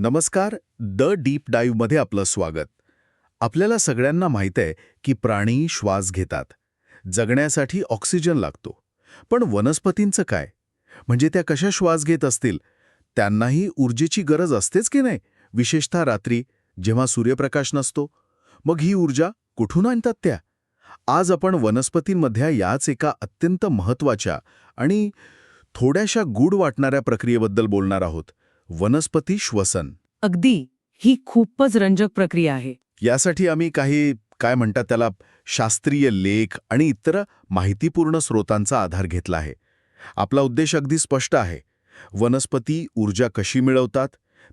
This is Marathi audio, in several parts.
नमस्कार द डीप डाईव्हमध्ये आपलं स्वागत. आपल्याला सगळ्यांना माहीत आहे की प्राणी श्वास घेतात. जगण्यासाठी ऑक्सिजन लागतो. पण वनस्पतींचं काय? म्हणजे त्या कशा श्वास घेत असतील? त्यांनाही ऊर्जेची गरज असतेच की नाही? विशेषतः रात्री जेव्हा सूर्यप्रकाश नसतो. मग ही ऊर्जा कुठून आणतात त्या? आज आपण वनस्पतींमधल्या याच एका अत्यंत महत्त्वाच्या आणि थोड्याशा गूढ वाटणाऱ्या प्रक्रियेबद्दल बोलणार आहोत. वनस्पती श्वसन. अगदी ही खूपच रंजक प्रक्रिया आहे. यासाठी आम्ही काही काय म्हणतात त्याला शास्त्रीय लेख आणि इतर माहितीपूर्ण स्रोतांचा आधार घेतला आहे. आपला उद्देश अगदी स्पष्ट आहे. वनस्पती ऊर्जा कशी मिळवतात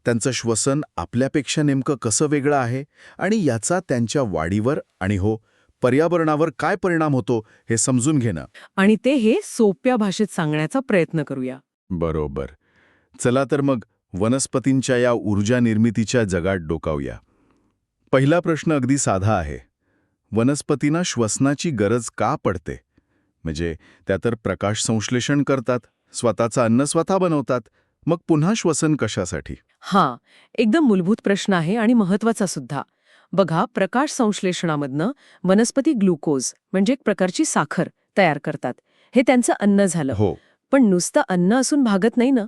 त्यांचं श्वसन आपल्यापेक्षा नेमकं कसं वेगळं आहे आणि याचा त्यांच्या वाढीवर आणि हो पर्यावरणावर काय परिणाम होतो हे समजून घेणं. आणि ते हे सोप्या भाषेत सांगण्याचा प्रयत्न करूया. बरोबर. चला तर मग वनस्पतींच्या या ऊर्जा निर्मितीच्या जगात डोकावूया. पहिला प्रश्न अगदी साधा आहे. वनस्पतींना श्वसनाची गरज का पडते? म्हणजे त्या तर प्रकाश संश्लेषण करतात स्वतःचं अन्न स्वतः बनवतात मग पुन्हा श्वसन कशासाठी? हा एकदम मूलभूत प्रश्न आहे आणि महत्त्वाचा सुद्धा. बघा प्रकाश संश्लेषणामधनं वनस्पती ग्लुकोज म्हणजे एक प्रकारची साखर तयार करतात. हे त्यांचं अन्न झालं. हो. पण नुसतं अन्न असून भागत नाही ना?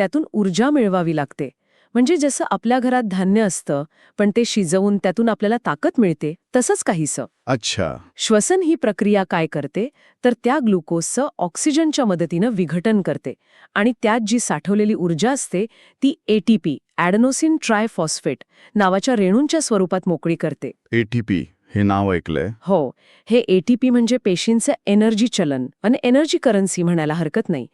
त्यातून ऊर्जा मिळवावी लागते. म्हणजे जसं आपल्या घरात धान्य असतं पण ते शिजवून त्यातून आपल्याला ताकद मिळते तसंच काहीसं. अच्छा. श्वसन ही प्रक्रिया काय करते? तर त्या ग्लुकोजचं ऑक्सिजनच्या मदतीनं विघटन करते. आणि त्यात जी साठवलेली ऊर्जा असते ती एटीपी ॲडनोसिन ट्रायफॉस्फेट नावाच्या रेणूंच्या स्वरूपात मोकळी करते. एटीपी हे नाव ऐकलंय? हो. हे एटीपी म्हणजे पेशींचं एनर्जी चलन आणि एनर्जी करन्सी म्हणायला हरकत नाही.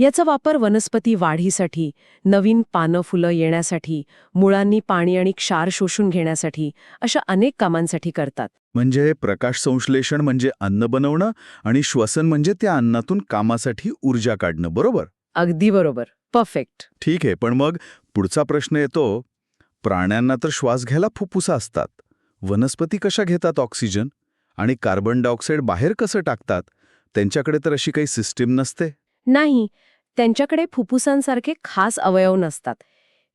याचा वापर वनस्पती वाढीसाठी नवीन पानं फुलं येण्यासाठी मुळांनी पाणी आणि क्षार शोषून घेण्यासाठी अशा अनेक कामांसाठी करतात. म्हणजे प्रकाश संश्लेषण म्हणजे अन्न बनवणं आणि श्वसन म्हणजे त्या अन्नातून कामासाठी ऊर्जा काढणं बरोबर? अगदी बरोबर. परफेक्ट. ठीक आहे पण मग पुढचा प्रश्न येतो प्राण्यांना तर श्वास घ्यायला फुफ्फुसा असतात. वनस्पती कशा घेतात ऑक्सिजन? आणि कार्बन डायऑक्साईड बाहेर कसं टाकतात? त्यांच्याकडे तर अशी काही सिस्टीम नसते. नाही त्यांच्याकडे फुफ्फुसांसारखे खास अवयव नसतात.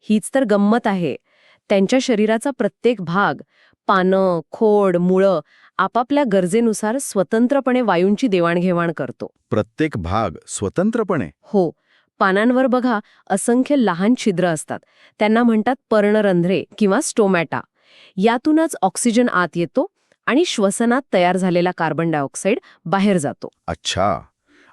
हीच तर गंमत आहे. त्यांच्या शरीराचा प्रत्येक भाग पानं खोड मुळं आपापल्या गरजेनुसार स्वतंत्रपणे वायूंची देवाणघेवाण करतो. प्रत्येक भाग स्वतंत्रपणे? हो. पानांवर बघा असंख्य लहान छिद्र असतात. त्यांना म्हणतात पर्णरंध्रे किंवा स्टोमॅटा. यातूनच ऑक्सिजन आत येतो आणि श्वसनात तयार झालेला कार्बन डायऑक्साईड बाहेर जातो. अच्छा.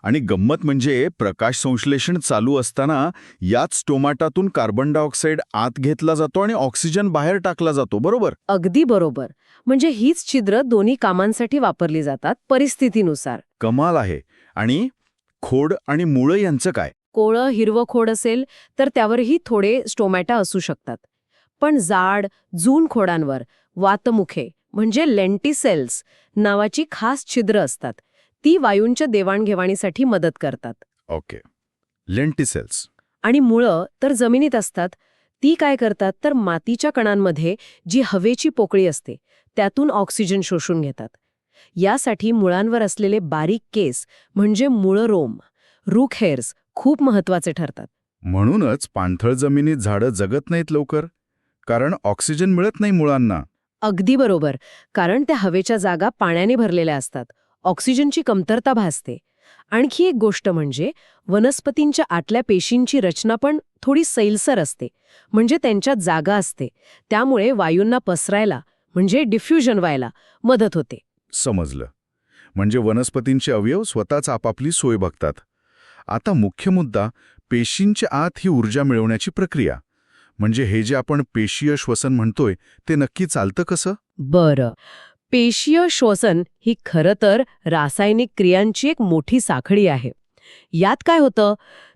आणि गंमत म्हणजे प्रकाश संश्लेषण चालू असताना याच स्टोमाटातून कार्बन डायऑक्साईड आत घेतला जातो आणि ऑक्सिजन बाहेर टाकला जातो बरोबर? अगदी बरोबर. म्हणजे हीच छिद्र दोन्ही कामांसाठी वापरली जातात परिस्थितीनुसार. कमाल आहे. आणि खोड आणि मुळं यांचं काय? कोळं हिरवं खोड असेल तर त्यावरही थोडे स्टोमॅटा असू शकतात. पण जाड जून खोडांवर वातमुखे म्हणजे लेंटिसेल्स नावाची खास छिद्र असतात. ती वायूंच्या देवाणघेवाणीसाठी मदत करतात. ओके. लेंटिसेल्स आणि मुळं तर जमिनीत असतात. ती काय करतात तर मातीच्या कणांमध्ये जी हवेची पोकळी असते त्यातून ऑक्सिजन शोषून घेतात. यासाठी मुळांवर असलेले बारीक केस म्हणजे मुळरोम रूख हेअर्स खूप महत्त्वाचे ठरतात. म्हणूनच पाणथळ जमिनीत झाडं जगत नाहीत लवकर. कारण ऑक्सिजन मिळत नाही मुळांना. अगदी बरोबर. कारण त्या हवेच्या जागा पाण्याने भरलेल्या असतात. ऑक्सिजनची कमतरता भासते. आणखी एक गोष्ट म्हणजे वनस्पतींच्या आतल्या पेशींची रचना पण थोडी सैलसर असते म्हणजे त्यांच्यात जागा असते. त्यामुळे वायूंना पसरायला म्हणजे डिफ्युजन व्हायला मदत होते. समजलं. म्हणजे वनस्पतींचे अवयव स्वतःच आपापली सोय बघतात. आता मुख्य मुद्दा पेशींच्या आत ही ऊर्जा मिळवण्याची प्रक्रिया. म्हणजे हे जे आपण पेशीय श्वसन म्हणतोय ते नक्की चालतं कसं? बरं. पेशीय श्वसन ही खरं तर रासायनिक क्रियांची एक मोठी साखळी आहे. यात काय होतं?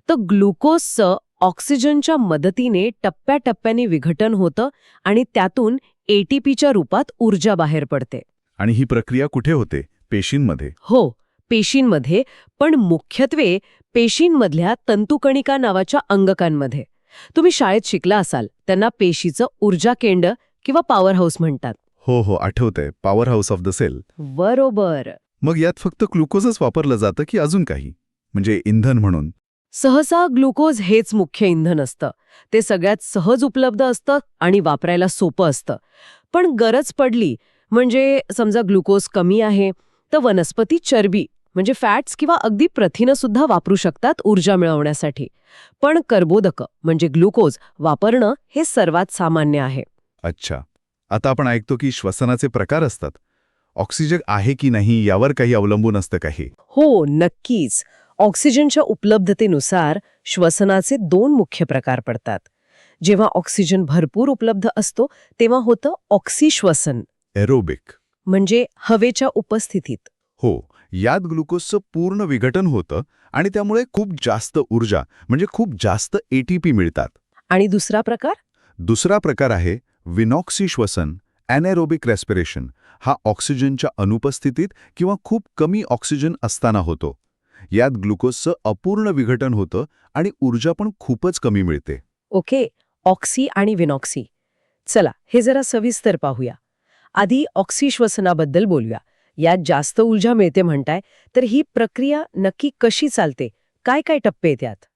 तर ग्लुकोजचं ऑक्सिजनच्या मदतीने टप्प्याटप्प्याने विघटन होतं आणि त्यातून एटीपीच्या रूपात ऊर्जा बाहेर पडते. आणि ही प्रक्रिया कुठे होते? पेशींमध्ये? हो पेशींमध्ये पण मुख्यत्वे पेशींमधल्या तंतुकणिका नावाच्या अंगकांमध्ये. तुम्ही शाळेत शिकला असाल त्यांना पेशीचं ऊर्जा केंद्र किंवा पॉवर हाऊस म्हणतात. हो हो आठवतंय. Power house of the cell बरोबर. मग यात फक्त ग्लुकोजच वापरलं जातं की अजून काही? म्हणजे इंधन म्हणून. सहसा ग्लुकोज हेच मुख्य इंधन असतं. ते सगळ्यात सहज उपलब्ध असतं आणि वापरायला सोपं असतं. पण गरज पडली म्हणजे समजा ग्लुकोज कमी आहे तर वनस्पती चरबी म्हणजे फॅट्स किंवा अगदी प्रथिनं सुद्धा वापरू शकतात ऊर्जा मिळवण्यासाठी. पण कर्बोदक म्हणजे ग्लुकोज वापरणं हे सर्वात सामान्य आहे. अच्छा. आता आपण ऐकतो की श्वसनाचे प्रकार असतात. ऑक्सिजन आहे की नाही यावर काही अवलंबून असतं काही हो? नक्कीच. ऑक्सिजनच्या उपलब्धतेनुसार श्वसनाचे दोन मुख्य प्रकार पडतात. जेव्हा ऑक्सिजन भरपूर उपलब्ध असतो तेव्हा होतं ऑक्सिश्वसन. एरोबिक. म्हणजे हवेच्या उपस्थितीत. हो यात ग्लुकोजचं पूर्ण विघटन होतं आणि त्यामुळे खूप जास्त ऊर्जा म्हणजे खूप जास्त एटीपी मिळतात. आणि दुसरा प्रकार? दुसरा प्रकार आहे विनॉक्सी श्वसन ॲनेरोबिक रेस्पिरेशन हा ऑक्सिजनच्या अनुपस्थितीत किंवा खूप कमी ऑक्सिजन असताना होतो. यात ग्लुकोजचं अपूर्ण विघटन होतं आणि ऊर्जा पण खूपच कमी मिळते. ओके ऑक्सी आणि विनॉक्सी. चला हे जरा सविस्तर पाहूया. आधी ऑक्सिश्वसनाबद्दल बोलूया. यात जास्त ऊर्जा मिळते म्हणताय तर ही प्रक्रिया नक्की कशी चालते? काय काय टप्पे त्यात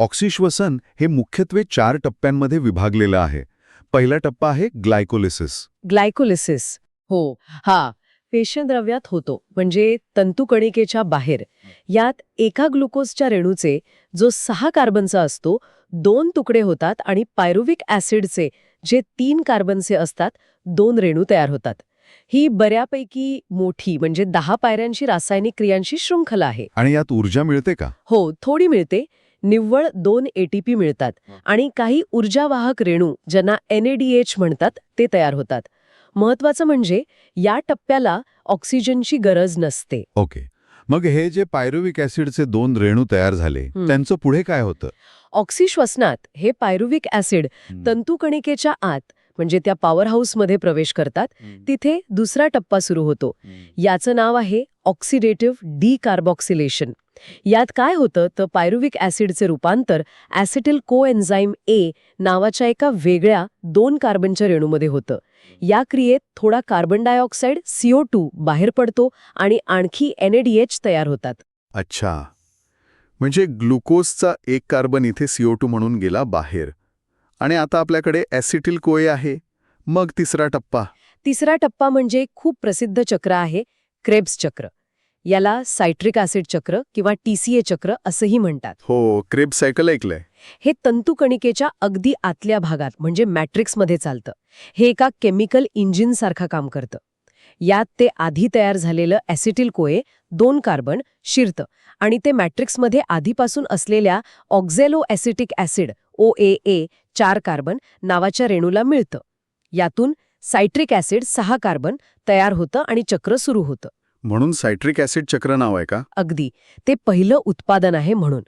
ऑक्सिश्वसन हे मुख्यत्वे चार टप्प्यांमध्ये विभागलेलं आहे. पहिला टप्पा आहे ग्लायकोलिसिस. ग्लायकोलिसिस. हो. हा पेशद्रव्यात होतो म्हणजे तंतुकणिकेच्या बाहेर. यात एका ग्लुकोजच्या रेणूचे जो सहा कार्बनचा असतो दोन तुकडे होतात आणि पायरुविक ॲसिडचे जे तीन कार्बनचे असतात दोन रेणू तयार होतात. ही बऱ्यापैकी मोठी म्हणजे दहा पायऱ्यांची रासायनिक क्रियांची शृंखला आहे. आणि यात ऊर्जा मिळते का? हो थोडी मिळते निव्वळ दोन एटीपी मिळतात आणि काही ऊर्जावाहक रेणू ज्यांना एनएडीएच म्हणतात ते तयार होतात. महत्वाचं म्हणजे या टप्प्याला ऑक्सिजनची गरज नसते. ओके. मग हे जे पायरुविक ॲसिडचे दोन रेणू तयार झाले. त्यांचं पुढे काय होतं? ऑक्सिश्वसनात हे पायरुविक ॲसिड तंतुकणिकेच्या आत म्हणजे त्या पॉवर हाऊसमध्ये प्रवेश करतात तिथे दुसरा टप्पा सुरू होतो. याचं नाव आहे ऑक्सिडेटिव्ह डिकार्बॉक्सिलेशन यात काय होतं? तर पायरुविक ॲसिडचे रूपांतर ॲसिटिल कोएन्झाईम ए नावाच्या एका वेगळ्या दोन कार्बनच्या रेणूमध्ये होतं. या क्रियेत थोडा कार्बन डायऑक्साईड सीओ टू बाहेर पडतो आणि आणखी एनएडीएच तयार होतात. अच्छा. म्हणजे ग्लुकोजचा एक कार्बन इथे सीओ टू म्हणून गेला बाहेर. आणि आता आपल्याकडे ॲसिटिल कोए आहे. मग तिसरा टप्पा? तिसरा टप्पा म्हणजे खूप प्रसिद्ध चक्र आहे. क्रेब्स चक्र. याला सायट्रिक ॲसिड चक्र किंवा टीसीए चक्र असंही म्हणतात. हो क्रेब सायकल ऐकलंय. हे तंतुकणिकेच्या अगदी आतल्या भागात म्हणजे मॅट्रिक्समध्ये चालतं. हे एका केमिकल इंजिनसारखं काम करतं. यात ते आधी तयार झालेलं ॲसिटिल कोए दोन कार्बन शिरतं आणि ते मॅट्रिक्समध्ये आधीपासून असलेल्या ऑक्झेलो ॲसिटिक ॲसिड ओ ए ए चार कार्बन नावाच्या रेणूला मिळतं. यातून सायट्रिक ॲसिड सहा कार्बन तयार होतं आणि चक्र सुरू होतं. म्हणून सायट्रिक ॲसिड चक्र नाव आहे का? अगदी. ते पहिलं उत्पादन आहे म्हणून.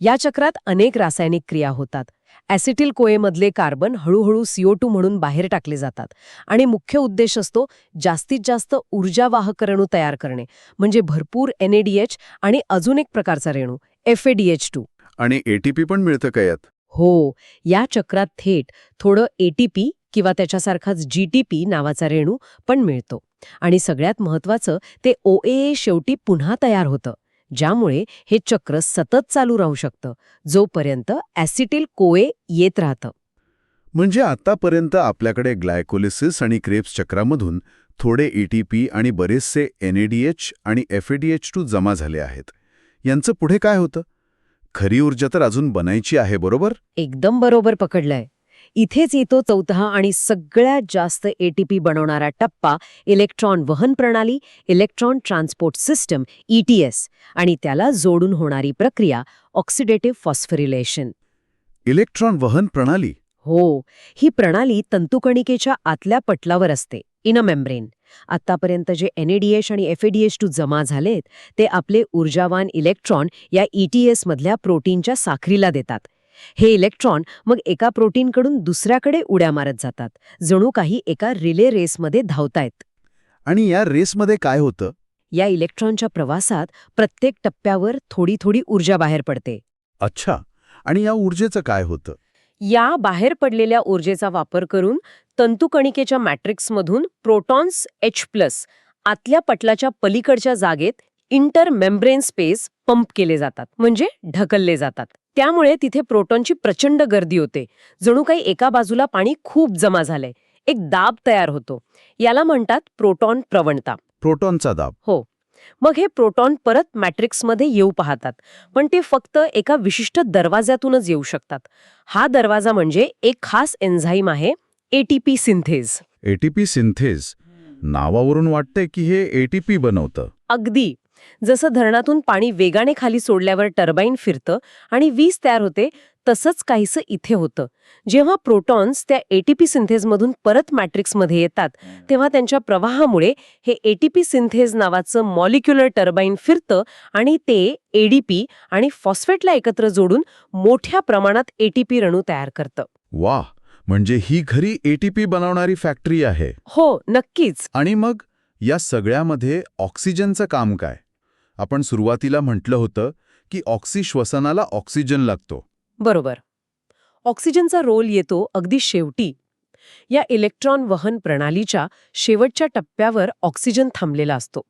या चक्रात अनेक रासायनिक क्रिया होतात. ॲसिटिल कोएमधले कार्बन हळूहळू सीओ टू म्हणून बाहेर टाकले जातात आणि मुख्य उद्देश असतो जास्तीत जास्त ऊर्जावाहक रेणू तयार करणे म्हणजे भरपूर एनएडीएच आणि अजून एक प्रकारचा रेणू एफएडीएच टू आणि एटीपी पण मिळतं का यात? हो. या चक्रात थेट थोडं एटीपी किंवा त्याच्यासारखाच जीटीपी नावाचा रेणू पण मिळतो. आणि सगळ्यात महत्वाचं ते ओएए शेवटी पुन्हा तयार होतं ज्यामुळे हे चक्र सतत चालू राहू शकतं जोपर्यंत ॲसिटिल कोए येत राहतं. म्हणजे आतापर्यंत आपल्याकडे ग्लायकोलिसिस आणि क्रेप्स चक्रामधून थोडे एटीपी आणि बरेचसे एनएडीएच आणि एफएडीएच टू जमा झाले आहेत. यांचं पुढे काय होतं? खरी ऊर्जा तर अजून बनायची आहे बरोबर? एकदम बरोबर पकडलंय. इथेच येतो चौथा आणि सगळ्यात जास्त एटीपी बनवणारा टप्पा इलेक्ट्रॉन वहन प्रणाली इलेक्ट्रॉन ट्रान्सपोर्ट सिस्टम ईटीएस आणि त्याला जोडून होणारी प्रक्रिया ऑक्सिडेटिव्ह फॉस्फरिलेशन. इलेक्ट्रॉन वहन प्रणाली? हो ही प्रणाली तंतुकणिकेच्या आतल्या पटलावर असते इन अ मेम्ब्रेन. आतापर्यंत जे एनएडीएच आणि एफएडीएच टू जमा झालेत ते आपले ऊर्जावान इलेक्ट्रॉन या ईटीएस मधल्या प्रोटीनच्या साखरीला देतात. हे इलेक्ट्रॉन मग एका प्रोटीनकडून दुसऱ्याकडे उड्या मारत जातात. जणू काही एका रिले रेसमध्ये धावतायत. आणि या रेसमध्ये काय होतं? या इलेक्ट्रॉनच्या प्रवासात प्रत्येक टप्प्यावर थोडी थोडी ऊर्जा बाहेर पडते. अच्छा. आणि या ऊर्जेचं काय होतं? या बाहेर पडलेल्या ऊर्जेचा वापर करून तंतुकणिकेच्या मॅट्रिक्समधून प्रोटॉन्स एच प्लस आतल्या पटलाच्या पलीकडच्या जागेत इंटर मेम्ब्रेन स्पेस पंप केले जातात म्हणजे ढकलले जातात. त्यामुळे तिथे प्रोटॉनची प्रचंड गर्दी होते. जणू काही एका बाजूला पाणी खूप जमा झालंय. एक दाब तयार होतो. याला म्हणतात प्रोटॉन प्रवणता. प्रोटॉनचा दाब. मग हे प्रोटॉन परत मॅट्रिक्समध्ये येऊ पाहतात. पण ते फक्त एका विशिष्ट दरवाज्यातूनच येऊ शकतात. हा दरवाजा म्हणजे एक खास एन्झाईम आहे एटीपी सिंथेज. ATP synthase. नावावरून वाटतंय की हे एटीपी बनवतं. अगदी. जसं धरणातून पाणी वेगाने खाली सोडल्यावर टर्बाईन फिरतं आणि वीज तयार होते तसंच काहीसं इथे होतं. जेव्हा प्रोटॉन्स त्या एटीपी सिंथेजमधून परत मॅट्रिक्समध्ये येतात तेव्हा त्यांच्या प्रवाहामुळे हे एटीपी सिंथेज नावाचं मॉलिक्युलर टर्बाईन फिरतं आणि ते एडीपी आणि फॉस्फेटला एकत्र जोडून मोठ्या प्रमाणात एटीपी रेणू तयार करतं. वा म्हणजे ही घरी एटीपी बनवणारी फॅक्टरी आहे. हो नक्कीच. आणि मग या सगळ्यामध्ये ऑक्सिजनचं काम काय? आपण सुरुवातीला म्हटलं होतं की ऑक्सी श्वसनाला ऑक्सिजन लागतो. बरोबर. ऑक्सिजनचा रोल येतो अगदी शेवटी. या इलेक्ट्रॉन वहन प्रणालीच्या शेवटच्या टप्प्यावर ऑक्सिजन थांबलेला असतो.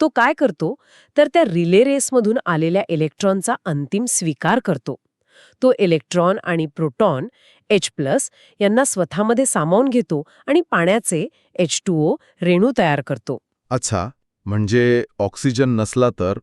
तो काय करतो? तर त्या रिले रेसमधून आलेल्या इलेक्ट्रॉनचा अंतिम स्वीकार करतो. तो इलेक्ट्रॉन आणि प्रोटॉन एच प्लस यांना स्वतःमध्ये सामावून घेतो आणि पाण्याचे एच टू ओ रेणू तयार करतो. अच्छा. म्हणजे ऑक्सिजन नसला तर?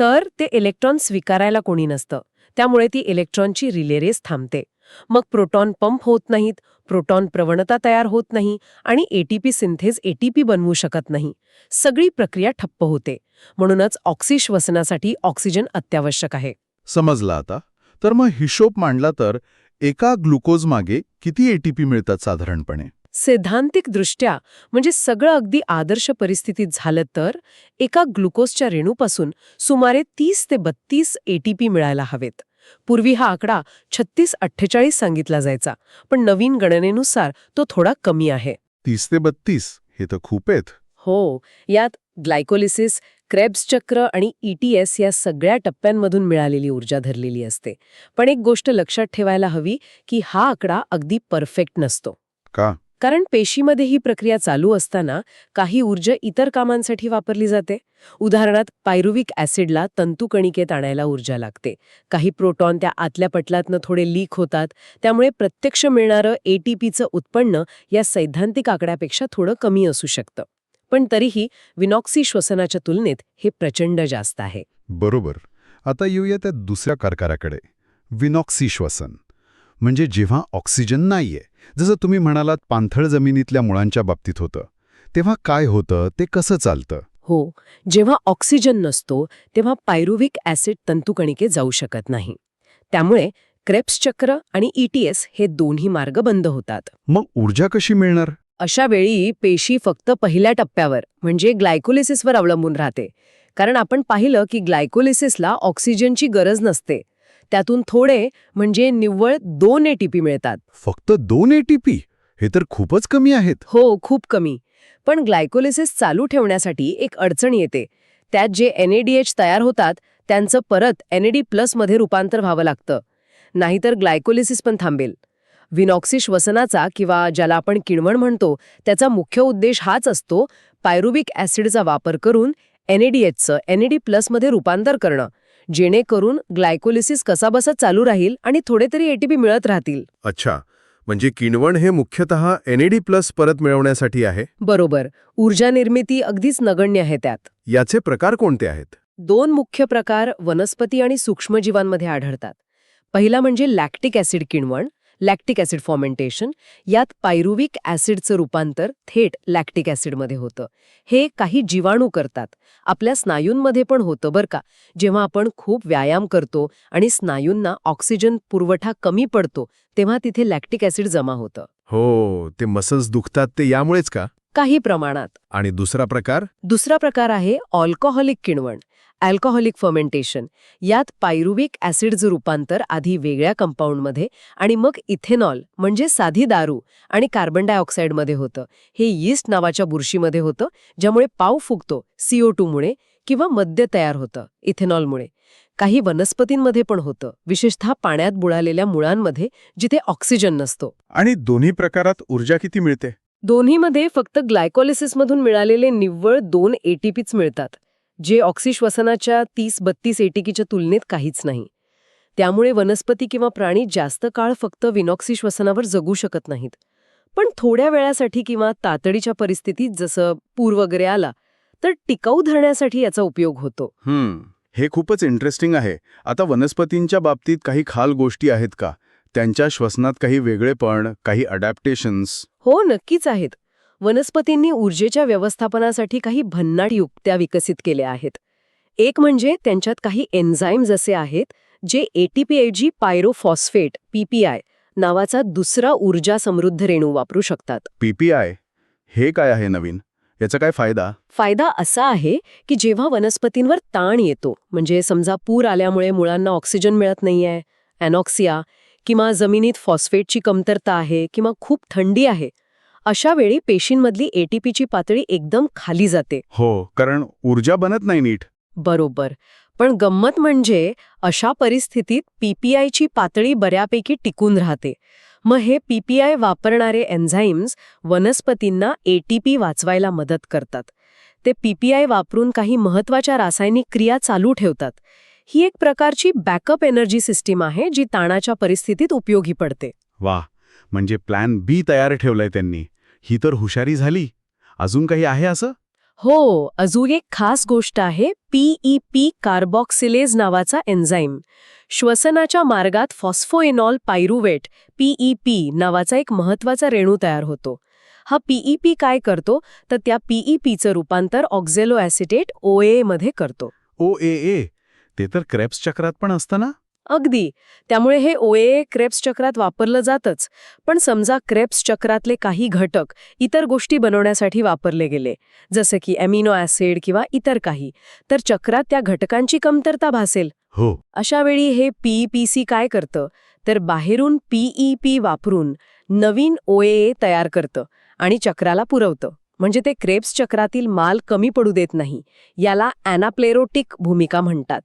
तर ते इलेक्ट्रॉन स्वीकारायला कोणी नसतं. त्यामुळे ती इलेक्ट्रॉनची रिले रेस थांबते. मग प्रोटॉन पंप होत नाहीत प्रोटॉन प्रवणता तयार होत नाही आणि एटीपी सिंथेज एटीपी बनवू शकत नाही. सगळी प्रक्रिया ठप्प होते. म्हणूनच ऑक्सी श्वसनासाठी ऑक्सिजन अत्यावश्यक आहे. समजलं आता. तर मग हिशोब मांडला तर एका ग्लुकोज मागे किती एटीपी मिळतात साधारणपणे? सैद्धांतिकदृष्ट्या म्हणजे सगळं अगदी आदर्श परिस्थितीत झालं तर एका ग्लुकोजच्या रेणूपासून सुमारे तीस ते बत्तीस एटीपी मिळायला हवेत. पूर्वी हा आकडा छत्तीस अठ्ठेचाळीस सांगितला जायचा पण नवीन गणनेनुसार तो थोडा कमी आहे. तीस ते बत्तीस हे तर खूप आहेत हो यात ग्लायकोलिसिस क्रेब्स चक्र आणि ईटीएस या सगळ्या टप्प्यांमधून मिळालेली ऊर्जा धरलेली असते. पण एक गोष्ट लक्षात ठेवायला हवी की हा आकडा अगदी परफेक्ट नसतो. का? कारण पेशीमध्ये ही प्रक्रिया चालू असताना काही ऊर्जा इतर कामांसाठी वापरली जाते. उदाहरणार्थ पायरुविक ॲसिडला तंतुकणिकेत आणायला ऊर्जा लागते. काही प्रोटॉन त्या आतल्या पटलातनं थोडे लीक होतात. त्यामुळे प्रत्यक्ष मिळणारं एटीपीचं उत्पन्न या सैद्धांतिक आकड्यापेक्षा थोडं कमी असू शकतं. पण तरीही विनॉक्सी श्वसनाच्या तुलनेत हे प्रचंड जास्त आहे. बरोबर. आता येऊया त्या दुसऱ्या कारकाराकडे. विनॉक्सी श्वसन. म्हणजे जेव्हा ऑक्सिजन नाहीये जसं तुम्ही म्हणालात पाणथळ जमिनीतल्या मुळांच्या बाबतीत होतं तेव्हा काय होतं ते कसं चालतं? हो जेव्हा ऑक्सिजन नसतो तेव्हा पायरुविक ॲसिड तंतुकणिके जाऊ शकत नाही. त्यामुळे क्रेप्स चक्र आणि ईटीएस हे दोन्ही मार्ग बंद होतात. मग ऊर्जा कशी मिळणार? अशा वेळी पेशी फक्त पहिल्या टप्प्यावर म्हणजे ग्लायकोलिसिसवर अवलंबून राहते. कारण आपण पाहिलं की ग्लायकोलिसिसला ऑक्सिजनची गरज नसते. त्यातून थोडे म्हणजे निव्वळ दोन एटीपी मिळतात. फक्त दोन एटीपी हे तर खूपच कमी आहेत. हो खूप कमी. पण ग्लायकोलिसिस चालू ठेवण्यासाठी एक अडचण येते. त्यात जे एनएडीएच तयार होतात त्यांचं परत एनएडी प्लसमध्ये रूपांतर व्हावं लागतं. नाहीतर ग्लायकोलिसिस पण थांबेल. विनॉक्सी श्वसनाचा किंवा ज्याला आपण किणवण म्हणतो त्याचा मुख्य उद्देश हाच असतो पायरुविक ॲसिडचा वापर करून एनएडीएचचं एनएडी प्लसमध्ये रूपांतर करणं. जेणेकरून ग्लायकोलिसिस कसाबसा चालू राहील आणि थोडे तरी एटीपी मिळत राहतील. अच्छा. म्हणजे किणवण हे मुख्यतः एनएडी प्लस परत मिळवण्यासाठी आहे? बरोबर. ऊर्जा निर्मिती अगदीच नगण्य आहे त्यात. याचे प्रकार कोणते आहेत? दोन मुख्य प्रकार वनस्पती आणि सूक्ष्मजीवांमध्ये आढळतात. पहिला म्हणजे लॅक्टिक ॲसिड किणवण लॅक्टिक ॲसिड फॉर्मेंटेशन यात पायरुविक ॲसिडचं रूपांतर थेट लॅक्टिक ॲसिडमध्ये होतं. हे काही जीवाणू करतात. आपल्या स्नायूंमध्ये पण होतं बरं का. जेव्हा आपण खूप व्यायाम करतो आणि स्नायूंना ऑक्सिजन पुरवठा कमी पडतो तेव्हा तिथे लॅक्टिक ॲसिड जमा होतं. हो ते मसल्स दुखतात ते यामुळेच का? काही प्रमाणात. आणि दुसरा प्रकार? दुसरा प्रकार आहे ऑल्कोहॉलिक किणवण. अल्कोहॉलिक फर्मेंटेशन यात पायरुविक ॲसिडचं रूपांतर आधी वेगळ्या कंपाऊंडमध्ये आणि मग इथेनॉल म्हणजे साधी दारू आणि कार्बन डायऑक्साईडमध्ये होतं. हे यीस्ट नावाच्या बुरशीमध्ये होतं ज्यामुळे पाव फुगतो सीओ टूमुळे किंवा मद्य तयार होतं इथेनॉलमुळे काही वनस्पतींमध्ये पण होतं विशेषतः पाण्यात बुडालेल्या मुळांमध्ये जिथे ऑक्सिजन नसतो. आणि दोन्ही प्रकारात ऊर्जा किती मिळते? दोन्हीमध्ये फक्त ग्लायकोलिसिसमधून मिळालेले निव्वळ दोन एटीपीच मिळतात. जे ऑक्सिश्वसनाच्या तीस बत्तीस एटीकीच्या तुलनेत काहीच नाही. त्यामुळे वनस्पती किंवा प्राणी जास्त काळ फक्त विनॉक्सी श्वसनावर जगू शकत नाहीत. पण थोड्या वेळासाठी किंवा तातडीच्या परिस्थितीत जसं पूर वगैरे आला तर टिकाऊ धरण्यासाठी याचा उपयोग होतो. हम्म हे खूपच इंटरेस्टिंग आहे. आता वनस्पतींच्या बाबतीत काही खाल गोष्टी आहेत का? त्यांच्या श्वसनात काही वेगळेपण काही अडॅप्टेशन्स हो नक्कीच आहेत. वनस्पतींनी ऊर्जेच्या व्यवस्थापनासाठी काही भन्नाट युक्त्या विकसित केल्या आहेत. एक म्हणजे त्यांच्यात काही एन्झाईम्स असे आहेत जे एटीपीऐवजी पायरोफॉस्फेट पीपीआय नावाचा दुसरा ऊर्जा समृद्ध रेणू वापरू शकतात. पीपीआय हे काय आहे नवीन? याचा काय फायदा? फायदा असा आहे की जेव्हा वनस्पतींवर ताण येतो म्हणजे समजा पूर आल्यामुळे मुळांना ऑक्सिजन मिळत नाहीये अॅनॉक्सिया किंवा जमिनीत फॉस्फेटची कमतरता आहे किंवा खूप थंडी आहे अशा वेळी पेशींमधली एटीपीची पातळी एकदम खाली जाते. हो कारण ऊर्जा बनत नाही नीट. बरोबर. पण गंमत म्हणजे अशा परिस्थितीत पीपीआयची पातळी बऱ्यापैकी टिकून राहते. मग हे पीपीआय वापरणारे एन्झाईम्स वनस्पतींना एटीपी वाचवायला मदत करतात. ते पीपीआय वापरून काही महत्त्वाच्या रासायनिक क्रिया चालू ठेवतात. ही एक प्रकारची बॅकअप एनर्जी सिस्टीम आहे जी ताणाच्या परिस्थितीत उपयोगी पडते. वा म्हणजे प्लॅन बी तयार ठेवलाय त्यांनी. ही तर हुशारी झाली. अजून काही आहे असं? हो अजून एक खास गोष्ट आहे पीईपी कार्बॉक्सिलेज नावाचा एन्झाईम श्वसनाच्या मार्गात फॉस्फोएनॉल पायरुवेट पीईपी नावाचा एक महत्त्वाचा रेणू तयार होतो. हा पीईपी काय करतो? तर त्या पीईपीचं रूपांतर ऑक्झेलो ॲसिटेट ओए मध्ये करतो. ओ ए ए ते तर क्रेप्स चक्रात पण असतं ना? अगदी. त्यामुळे हे ओए क्रेप्स चक्रात वापरलं जातच. पण समजा क्रेप्स चक्रातले काही घटक इतर गोष्टी बनवण्यासाठी वापरले गेले जसे की अमिनो ॲसिड किंवा इतर काही तर चक्रात त्या घटकांची कमतरता भासेल. हो. अशा वेळी हे पीईपीसी काय करतं? तर बाहेरून पीईपी वापरून नवीन ओए तयार करतं आणि चक्राला पुरवतं. म्हणजे ते क्रेप्स चक्रातील माल कमी पडू देत नाही. याला ॲनाप्लेरोटिक भूमिका म्हणतात.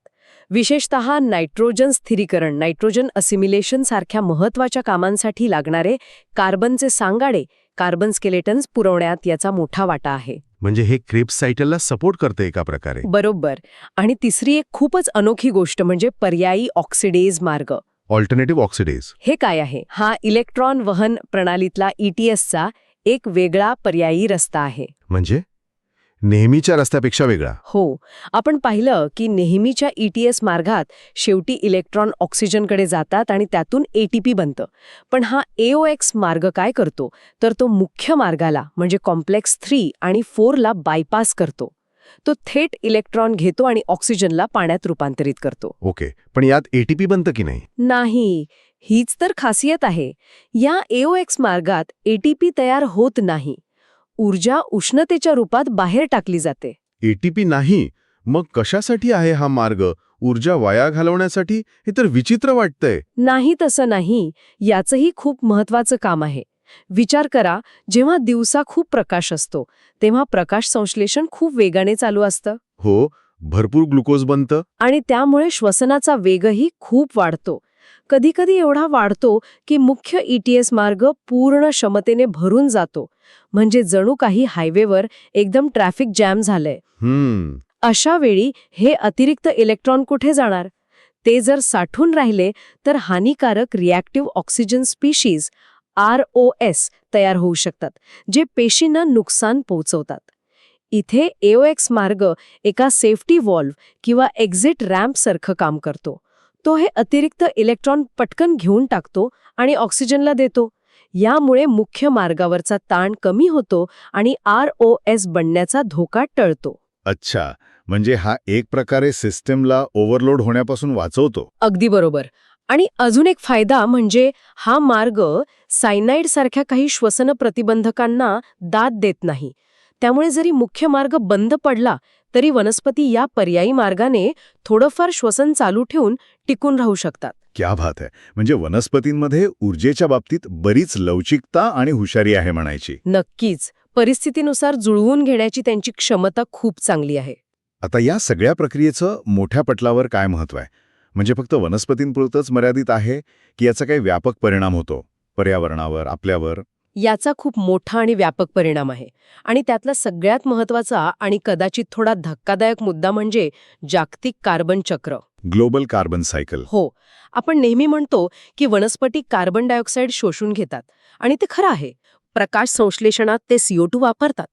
विशेषत नायट्रोजन स्थिरीकरण नायट्रोजन असिमिलेशन सारख्या महत्त्वाच्या कामांसाठी लागणारे कार्बनचे सांगाडे कार्बन स्केलेटन्स पुरवण्यात याचा मोठा वाटा आहे. म्हणजे हे क्रिप्स सायटलला सपोर्ट करते एका प्रकारे? बरोबर. आणि तिसरी एक खूपच अनोखी गोष्ट म्हणजे पर्यायी ऑक्सिडेज मार्ग. ऑल्टरनेटिव्ह ऑक्सिडेज हे काय आहे? हा इलेक्ट्रॉन वहन प्रणालीतला ईटीएसचा एक वेगळा पर्यायी रस्ता आहे. म्हणजे? नेहमीच्या रस्त्यापेक्षा वेगळा. हो. आपण पाहिलं की नेहमीच्या ईटीएस मार्गात शेवटी इलेक्ट्रॉन ऑक्सिजनकडे जातात आणि त्यातून एटीपी बनतं. पण हा एओएक्स मार्ग काय करतो? तर तो मुख्य मार्गाला म्हणजे कॉम्प्लेक्स थ्री आणि फोरला बायपास करतो. तो थेट इलेक्ट्रॉन घेतो आणि ऑक्सिजनला पाण्यात रूपांतरित करतो. ओके. पण यात एटीपी बनतं की नाही? नाही. हीच तर खासियत आहे. या एओएक्स मार्गात एटीपी तयार होत नाही. ऊर्जा उष्णतेच्या रूपात बाहेर टाकली जाते. एटीपी नाही. मग कशासाठी आहे हा मार्ग? ऊर्जा वाया घालवण्यासाठी? हे तर विचित्र वाटतंय. नाही तसं नाही. याचंही खूप महत्वाचं काम आहे. विचार करा जेव्हा दिवसा खूप प्रकाश असतो तेव्हा प्रकाश संश्लेषण खूप वेगाने चालू असतं. हो भरपूर ग्लुकोज बनतं. आणि त्यामुळे श्वसनाचा वेगही खूप वाढतो. कधीकधी एवढा वाढतो की मुख्य ईटीएस मार्ग पूर्ण क्षमतेने भरून जातो. म्हणजे जणू काही हायवेवर एकदम ट्रॅफिक जॅम झालंय. अशा वेळी हे अतिरिक्त इलेक्ट्रॉन कुठे जाणार? ते जर साठून राहिले तर हानिकारक reactive oxygen species R O S तयार होऊ शकतात जे पेशींना नुकसान पोहोचवतात. इथे एओएक्स मार्ग एका सेफ्टी वॉल्व्ह किंवा एक्झिट रॅम्पसारखं काम करतो. तो हे अतिरिक्त इलेक्ट्रॉन पटकन घेऊन टाकतो आणि ऑक्सिजनला देतो. यामुळे मुख्य मार्गावरचा ताण कमी होतो आणि आर ओ एस बनण्याचा धोका टळतो. अच्छा म्हणजे हा एक प्रकारे सिस्टमला ओव्हरलोड होण्यापासून वाचवतो. अगदी बरोबर. आणि अजून एक फायदा म्हणजे हा मार्ग सायनाईड सारख्या काही श्वसन प्रतिबंधकांना दाद देत नाही. त्यामुळे जरी मुख्य मार्ग बंद पडला तरी वनस्पती या पर्यायी मार्गाने थोडंफार श्वसन चालू ठेवून टिकून राहू शकतात. क्या बात आहे म्हणजे वनस्पतींमध्ये ऊर्जेच्या बाबतीत बरीच लवचिकता आणि हुशारी आहे म्हणायची. नक्कीच. परिस्थितीनुसार जुळवून घेण्याची त्यांची क्षमता खूप चांगली आहे. आता या सगळ्या प्रक्रियेचं मोठ्या पटलावर काय महत्त्व आहे? म्हणजे फक्त वनस्पतींपुरतंच मर्यादित आहे की याचा काही व्यापक परिणाम होतो? पर्यावरणावर आपल्यावर? याचा खूप मोठा आणि व्यापक परिणाम आहे. आणि त्यातला सगळ्यात महत्त्वाचा आणि कदाचित थोडा धक्कादायक मुद्दा म्हणजे जागतिक कार्बन चक्र. Global carbon cycle. हो. आपण नेहमी म्हणतो की वनस्पती कार्बन डायऑक्साईड शोषून घेतात. आणि ते खरं आहे. प्रकाश संश्लेषणात ते सीओ टू वापरतात.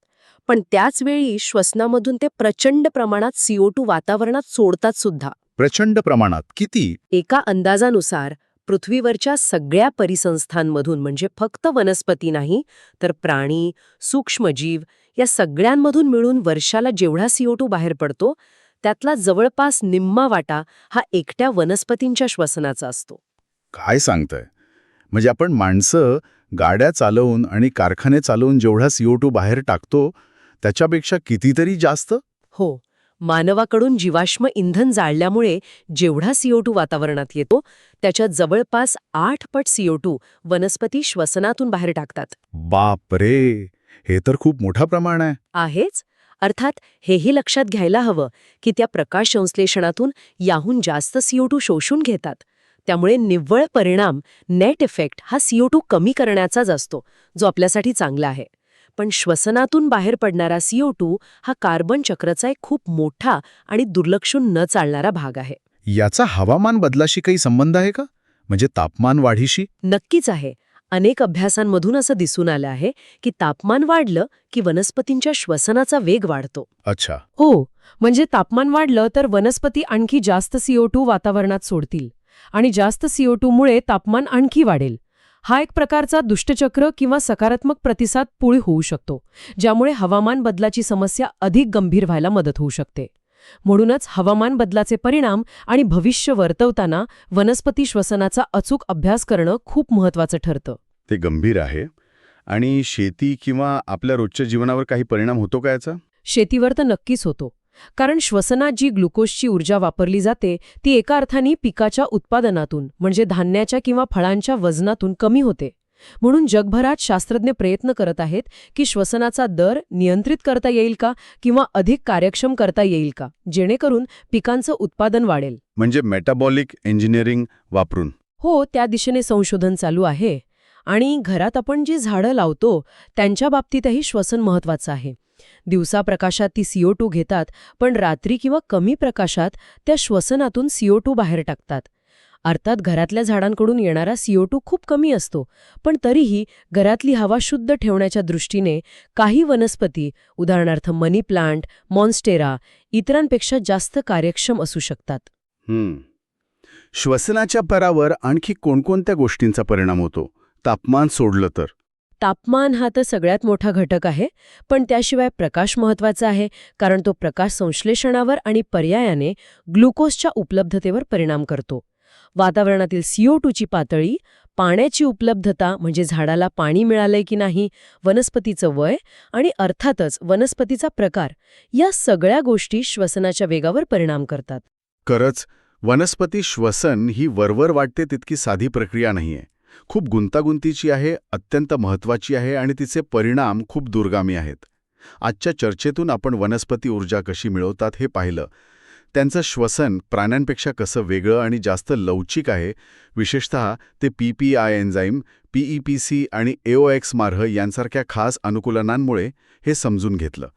पण त्याच वेळी श्वसनामधून ते प्रचंड प्रमाणात सीओ टू वातावरणात सोडतात सुद्धा. प्रचंड प्रमाणात. किती? एका अंदाजानुसार पृथ्वीवरच्या सगळ्या परिसंस्थांमधून म्हणजे फक्त वनस्पती नाही तर प्राणी सूक्ष्मजीव या सगळ्यांमधून मिळून वर्षाला जेवढा सीओ टू बाहेर पडतो त्यातला जवळपास निम्मा वाटा हा एकट्या वनस्पतींच्या श्वसनाचा असतो. काय सांगतंय? म्हणजे आपण माणसं गाड्या चालवून आणि कारखाने चालवून जेवढा सीओ टू बाहेर टाकतो त्याच्यापेक्षा कितीतरी जास्त? हो. मानवाकडून जीवाश्म इंधन जाळल्यामुळे जेवढा सीओ टू वातावरणात येतो त्याच्या जवळपास आठ पट सीओ टू वनस्पती श्वसनातून बाहेर टाकतात. बाप रे हे तर खूप मोठा प्रमाण आहे. आहेच. अर्थात हेही लक्षात घ्यायला हवं की त्या प्रकाश संश्लेषणातून याहून जास्त सीओ टू शोषून घेतात. त्यामुळे निव्वळ परिणाम नेट इफेक्ट हा सीओ टू कमी करण्याचाच असतो जो आपल्यासाठी चांगला आहे. पण श्वसनातून बाहेर पडणारा सीओ टू हा कार्बन चक्राचा एक खूप मोठा आणि दुर्लक्षून न चालणारा भाग आहे. याचा हवामान बदलाशी काही संबंध आहे का? म्हणजे तापमान वाढीशी? नक्कीच आहे. अनेक अभ्यासांमधून असं दिसून आलं आहे की तापमान वाढलं की वनस्पतींच्या श्वसनाचा वेग वाढतो. अच्छा. हो म्हणजे तापमान वाढलं तर वनस्पती आणखी जास्त सीओ वातावरणात सोडतील आणि जास्त सीओ मुळे तापमान आणखी वाढेल. हा एक प्रकारचा दुष्टचक्र किंवा सकारात्मक प्रतिसाद पुळी होऊ शकतो ज्यामुळे हवामान बदलाची समस्या अधिक गंभीर व्हायला मदत होऊ शकते. म्हणूनच हवामान बदलाचे परिणाम आणि भविष्य वर्तवताना वनस्पती श्वसनाचा अचूक अभ्यास करणं खूप महत्वाचं ठरतं. ते गंभीर आहे. आणि शेती किंवा आपल्या रोजच्या जीवनावर काही परिणाम होतो का याचा? शेतीवर तर नक्कीच होतो. कारण श्वसनात जी ग्लुकोजची ऊर्जा वापरली जाते ती एका अर्थाने पिकाच्या उत्पादनातून म्हणजे धान्याच्या किंवा फळांच्या वजनातून कमी होते. म्हणून जगभरात शास्त्रज्ञ प्रयत्न करत आहेत की श्वसनाचा दर नियंत्रित करता येईल का किंवा अधिक कार्यक्षम करता येईल का जेणेकरून पिकांचं उत्पादन वाढेल. म्हणजे मेटाबॉलिक इंजिनिअरिंग वापरून. हो त्या दिशेने संशोधन चालू आहे. आणि घरात आपण जी झाडं लावतो त्यांच्या बाबतीतही श्वसन महत्वाचं आहे. दिवसा प्रकाशात ती सीओ टू घेतात पण रात्री किंवा कमी प्रकाशात त्या श्वसनातून सीओ टू बाहेर टाकतात. अर्थात घरातल्या झाडांकडून येणारा सीओ टू खूप कमी असतो पण तरीही घरातली हवा शुद्ध ठेवण्याच्या दृष्टीने काही वनस्पती उदाहरणार्थ मनी प्लांट मॉन्स्टेरा इतरांपेक्षा जास्त कार्यक्षम असू शकतात. हम्म. श्वसनाच्या परावर आणखी कोणकोणत्या गोष्टींचा परिणाम होतो? तापमान सोडलं तर. तापमान हा तर सगळ्यात मोठा घटक आहे पण त्याशिवाय प्रकाश महत्त्वाचा आहे कारण तो प्रकाश संश्लेषणावर आणि पर्यायाने ग्लुकोजच्या उपलब्धतेवर परिणाम करतो. वातावरणातील सीओ टूची पातळी पाण्याची उपलब्धता म्हणजे झाडाला पाणी मिळालंय की नाही वनस्पतीचं वय आणि अर्थातच वनस्पतीचा प्रकार या सगळ्या गोष्टी श्वसनाच्या वेगावर परिणाम करतात. खरंच वनस्पती श्वसन ही वरवर वाटते तितकी साधी प्रक्रिया नाहीये. खूप गुंतागुंतीची आहे अत्यंत महत्वाची आहे आणि तिचे परिणाम खूप दुर्गामी आहेत. आजच्या चर्चेतून आपण वनस्पती ऊर्जा कशी मिळवतात हे पाहिलं. त्यांचं श्वसन प्राण्यांपेक्षा कसं वेगळं आणि जास्त लवचिक आहे विशेषतः ते P P I enzyme PE C आणि एओएक्स मार्ह यांसारख्या खास अनुकूलनांमुळे हे समजून घेतलं.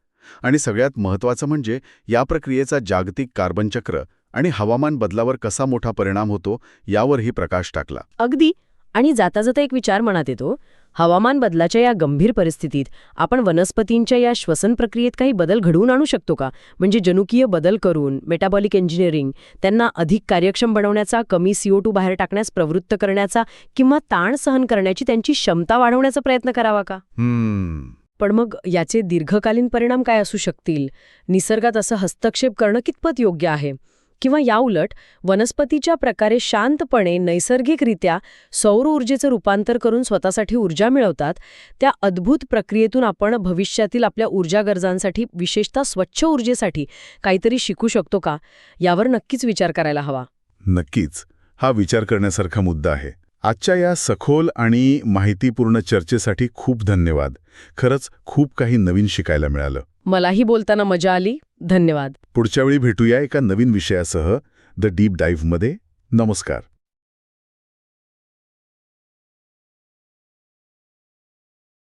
आणि सगळ्यात महत्त्वाचं म्हणजे या प्रक्रियेचा जागतिक कार्बन चक्र आणि हवामान बदलावर कसा मोठा परिणाम होतो यावरही प्रकाश टाकला. अगदी. आणि जाता जाता एक विचार मनात येतो हवामान बदलाच्या या गंभीर परिस्थितीत आपण वनस्पतींच्या या श्वसन प्रक्रियेत काही बदल घडवून आणू शकतो का? म्हणजे जनुकीय बदल करून मेटाबॉलिक इंजिनिअरिंग त्यांना अधिक कार्यक्षम बनवण्याचा कमी सीओ टू बाहेर टाकण्यास प्रवृत्त करण्याचा किंवा ताण सहन करण्याची त्यांची क्षमता वाढवण्याचा प्रयत्न करावा का? पण मग याचे दीर्घकालीन परिणाम काय असू शकतील? निसर्गात असं हस्तक्षेप करणं कितपत योग्य आहे? किंवा याउलट वनस्पतीच्या प्रकारे शांतपणे नैसर्गिकरित्या सौर ऊर्जेचं रूपांतर करून स्वतःसाठी ऊर्जा मिळवतात त्या अद्भुत प्रक्रियेतून आपण भविष्यातील आपल्या ऊर्जा गरजांसाठी विशेषतः स्वच्छ ऊर्जेसाठी काहीतरी शिकू शकतो का? यावर नक्कीच विचार करायला हवा. नक्कीच. हा विचार करण्यासारखा मुद्दा आहे. आजच्या या सखोल आणि माहितीपूर्ण चर्चेसाठी खूप धन्यवाद. खरंच खूप काही नवीन शिकायला मिळालं. मलाही बोलताना मजा आली. धन्यवाद. पुढच्या वेळी भेटूया एका नवीन विषयासह द डीप डाईव्हमध्ये नमस्कार.